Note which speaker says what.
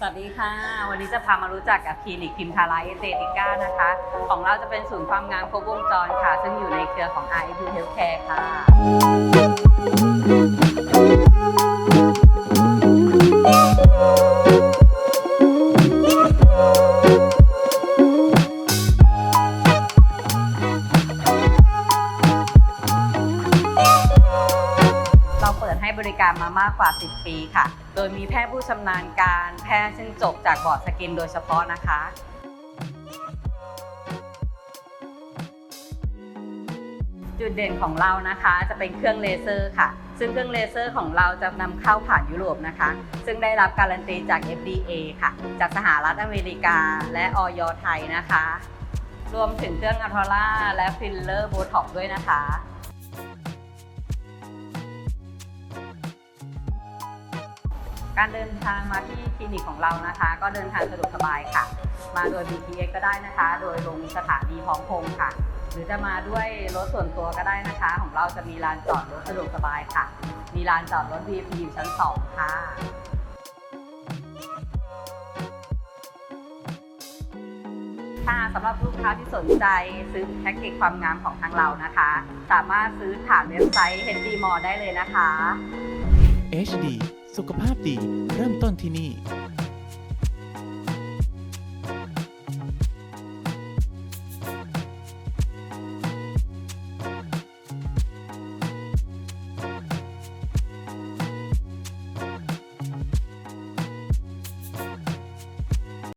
Speaker 1: สวัสดีค่ะ วันนี้จะพามารู้จักกับคลินิกพิมทาไลเอเตติก้านะคะ ของเราจะเป็นศูนย์ความงามครบวงจรค่ะ ซึ่งอยู่ในเครือของ r i u Healthcare ค่ะ บริการมามากกว่า 10 ปีค่ะ โดยมีแพทย์ผู้ชำนาญการแพทย์ซึ่งจบจากบอร์ดสกินโดยเฉพาะนะคะจุดเด่นของเรานะคะจะเป็นเครื่องเลเซอร์ค่ะ ซึ่งเครื่องเลเซอร์ของเราจะนำเข้าผ่านยุโรปนะคะ ซึ่งได้รับการันตีจาก FDA ค่ะ จากสหรัฐอเมริกาและออยไทยนะคะ รวมถึงเครื่องอัลทอล่าและฟิลเลอร์โบท็อกด้วยนะคะ การเดินทางมาที่คลินิกของเรานะคะ ก็เดินทางสะดวกสบายค่ะ มาโดย BTS ก็ได้นะคะ โดยลงสถานีพร้อมพงษ์ค่ะ หรือจะมาด้วยรถส่วนตัวก็ได้นะคะ ของเราจะมีลานจอดรถสะดวกสบายค่ะ มีลานจอดรถ VIP อยู่ชั้น 2 ค่ะค่ะสำหรับลูกค้าที่สนใจซื้อแพ็กเกจความงามของทางเรานะคะ สามารถซื้อผ่านเว็บไซต์ HD Mall ได้เลยนะคะ
Speaker 2: HD สุขภาพดี เริ่มต้นที่นี่